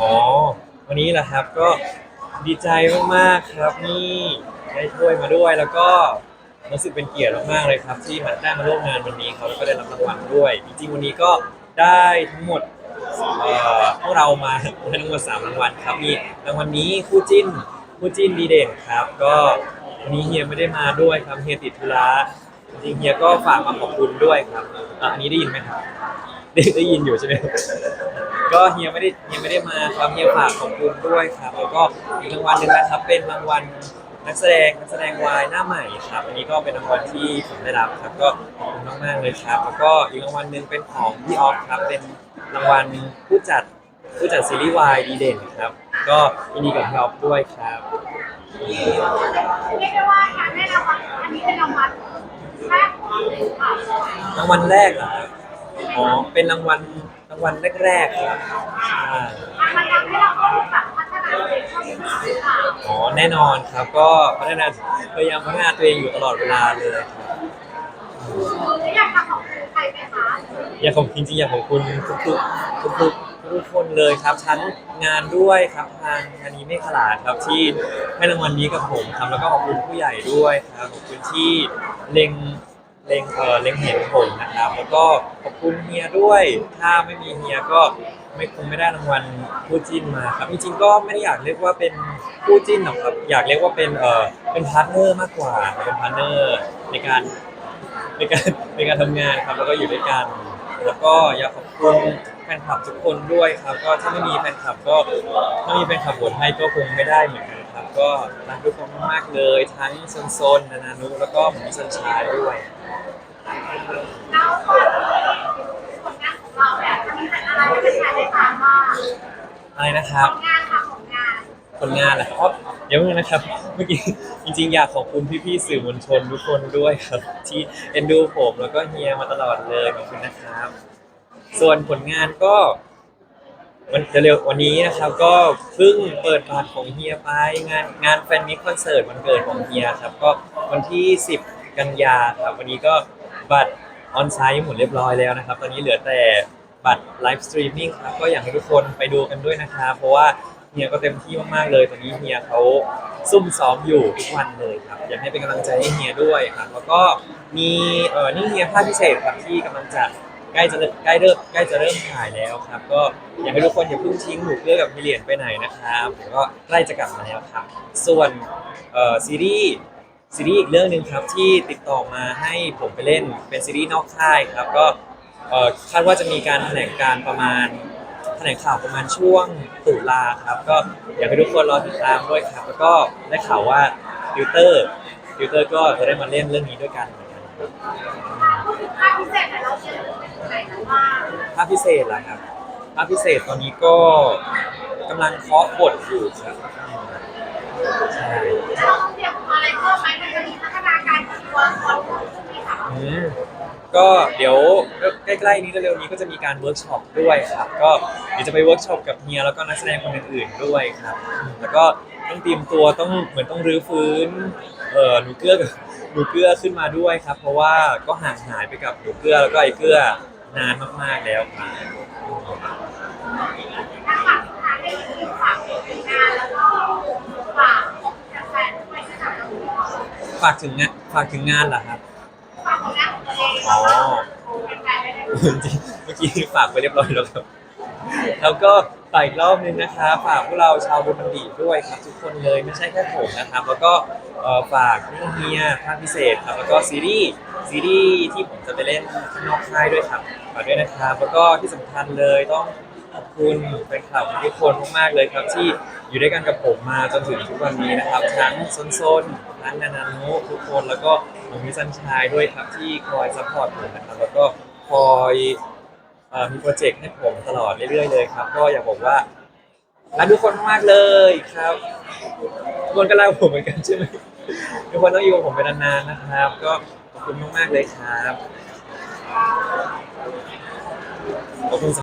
อ๋อ วันนี้แหละครับก็ดีใจมากๆครับนี่ได้ถ้วยมาด้วยแล้วก็รู้สึกเป็นเกียรติมากๆเลยครับ ที่มาได้มาร่วมงานวันนี้ครับแล้วก็ได้รับรางวัลด้วย จริงๆวันนี้ก็ได้ทั้งหมดเอ่อพวกเรามาได้ทั้งหมดสามรางวัลครับมีรางวัลนี้คู่จิ้นคู่จิ้นดีเด่นครับ ก็วันนี้เฮียไม่ได้มาด้วยครับเฮียติดธุระจริงๆเฮียก็ฝากมาขอบคุณด้วยครับอะอันนี้ได้ยินไหมครับ ได้ได้ยินอยู่ใช่ไหม ก็เฮียไม่ได้เฮียไม่ได้มาครับเฮียฝากขอบคุณด้วยครับแล้วก็อีกรางวัลหนึ่งนะครับ เป็นรางวัลนักแสดงนักแสดงวายหน้าใหม่ครับอันนี้ก็เป็นรางวัลที่ผมได้รับครับก็ขอบคุณมากๆเลยครับ แล้วก็อีกรางวัลหนึ่งเป็นของพี่ออฟครับเป็นรางวัลผู้จัดผู้จัดซีรีส์วายดีเด่นครับ ก็ยินดีกับพี่ออฟด้วยครับเรียกได้ว่าการได้รางวัลอันนี้เป็นรางวัลแรกของเราเลยค่ะรางวัลแรกเหรอครับอ๋อเป็นรางวัลราง วัลแรกๆครับใช่มันทำให้เราต้องแบบพัฒนาตัวเองเข้าไปมากขึ้นค่ะอ๋อแน่นอนครับก็พัฒนาพยายามพัฒนาตัวเองอยู่ตลอดเวลาเลยครับอยากทำของคุณใครไหมคะอยากขอบจริงๆอยากขอบคุณทุกๆทุกๆทุกๆคนเลยครับชั้นงานด้วยครับทางงานนี้ไม่ขลาดครับที่ให้รางวัลนี้กับผมครับแล้วก็ขอบคุณผู้ใหญ่ด้วยครับขอบคุณที่เล็ง เล็งเออเล็งเห็นผมนะครับ แล้วก็ขอบคุณเฮียด้วย ถ้าไม่มีเฮียก็ไม่คงไม่ได้รางวัลคู่จิ้นมาครับจริงๆก็ไม่ได้อยากเรียกว่าเป็นคู่จิ้นหรอกครับ อยากเรียกว่าเป็นเออเป็นพาร์ทเนอร์มากกว่า เป็นพาร์ทเนอร์ในการในการในการทำงานครับแล้วก็อยู่ด้วยกัน แล้วก็อยากขอบคุณแฟนคลับทุกคนด้วยครับ ก็ถ้าไม่มีแฟนคลับก็ถ้ามีแฟนคลับโหวตให้ก็คงไม่ได้เหมือนกัน ครับก็รักทุกคนมากๆเลยทั้งโซนโซนนานานุแล้วก็หมูสัญชายด้วยแล้วผลงานของเราเนี่ยจะมีอะไรให้เป็นการได้ตามบ้างอะไรนะครับ ผลงานค่ะผลงานผลงานแหละครับเดี๋ยวนึงนะครับ เมื่อกี้จริงๆ อยากขอบคุณพี่ๆสื่อมวลชนทุกคนด้วยครับ ที่เอ็นดูผมแล้วก็เฮียมาตลอดเลยขอบคุณนะครับ ส่วนผลงานก็ วันเร็วๆวันนี้นะครับก็เพิ่งเปิดบัตรของเฮียไปงานงานแฟนมิตคอนเสิร์ตวันเกิดของเฮียครับก็วันที่ 10 กันยาครับวันนี้ก็บัตรออนไซต์หมดเรียบร้อยแล้วนะครับ ตอนนี้เหลือแต่บัตรไลฟ์สตรีมมิ่งครับก็อยากให้ทุกคนไปดูกันด้วยนะครับเพราะว่าเฮียก็เต็มที่มากๆเลย ตอนนี้เฮียเขาซุ่มซ้อมอยู่ทุกวันเลยครับอยากให้เป็นกำลังใจให้เฮียด้วยครับแล้วก็มีเออนี่เฮียภาคพิเศษครับที่กำลังจะ ใกล้จะใกล้เริ่มใกล้จะเริ่มถ่ายแล้วครับ ก็อยากให้ทุกคนอย่าเพิ่งทิ้งหนูเลือกกับมิเลียนไปไหนนะครับเดี๋ยวก็ใกล้จะกลับมาแล้วครับ ส่วนเอ่อซีรีส์ซีรีส์อีกเรื่องหนึ่งครับที่ติดต่อมาให้ผมไปเล่นเป็นซีรีส์นอกค่ายครับก็เอ่อคาดว่าจะมีการแถลงการประมาณแถลงข่าวประมาณช่วงตุลาครับ ก็อยากให้ทุกคนรอติดตามด้วยครับ แล้วก็ได้ข่าวว่าติวเตอร์ติวเตอร์ก็จะได้มาเล่นเรื่องนี้ด้วยกัน เหมือนกันครับพูดถึงภาพพิเศษแต่เราเจอไหนกันบ้างภาพพิเศษล่ะครับภาพพิเศษตอนนี้ก็กำลังเคาะบทอยู่ครับใช่แล้วเราต้องเตรียมอะไรเพิ่มไหมมันจะมีพัฒนาการของตัวละครใช่ไหมคะอืมก็เดี๋ยวใกล้ๆนี้เร็วๆนี้ก็จะมีการเวิร์กช็อปด้วยครับ ก็เดี๋ยวจะไปเวิร์กช็อปกับเฮียแล้วก็นักแสดงคนอื่นๆด้วยครับอืมแล้วก็ต้องเตรียมตัวต้องเหมือนต้องรื้อฟื้นเอ่อหนูเกื้อกับ หนูเกื้อขึ้นมาด้วยครับ เพราะว่าก็ห่างหายไปกับหนูเกื้อแล้วก็ไอ้เกื้อนานมากๆแล้วครับทางฝั่งสุดท้ายเนี่ยคือฝากผลงานแล้วก็ฝากแฟนๆด้วยนะคะฝากถึงงานฝากถึงงานเหรอครับ ฝากผลงานของตัวเองอ๋อแฟนๆได้เลยจริงๆเมื่อกี้ฝากไปเรียบร้อยแล้วครับ แล้วก็ ฝากอีกรอบนึงนะครับฝากพวกเราชาวบุญบันดีด้วยครับทุกคนเลยไม่ใช่แค่ผมนะครับ แล้วก็เอ่อฝากพี่เฮียภาคพิเศษครับแล้วก็ซีรีส์ซีรีส์ที่ผมจะไปเล่นข้างนอกค่ายด้วยครับฝากด้วยนะครับแล้วก็ที่สำคัญเลยต้องขอบคุณแฟนคลับทุกคนมากๆเลยครับ ที่อยู่ด้วยกันกับผมมาจนถึงทุกวันนี้นะครับทั้งโซนๆทั้งนานานุทุกคนแล้วก็ผมมิสันชายด้วยครับที่คอยซัพพอร์ตผมนะครับแล้วก็คอย อ่อมีโปรเจกต์ให้ผมตลอดเรื่อยๆเลยครับ ก็อยากบอกว่ารักทุกคนมากๆเลยครับทุกคนก็รักผมเหมือนกันใช่ไหมทุกคนต้องอยู่กับผมไปนานๆนะครับ ก็ขอบคุณมากๆเลยครับขอบคุณ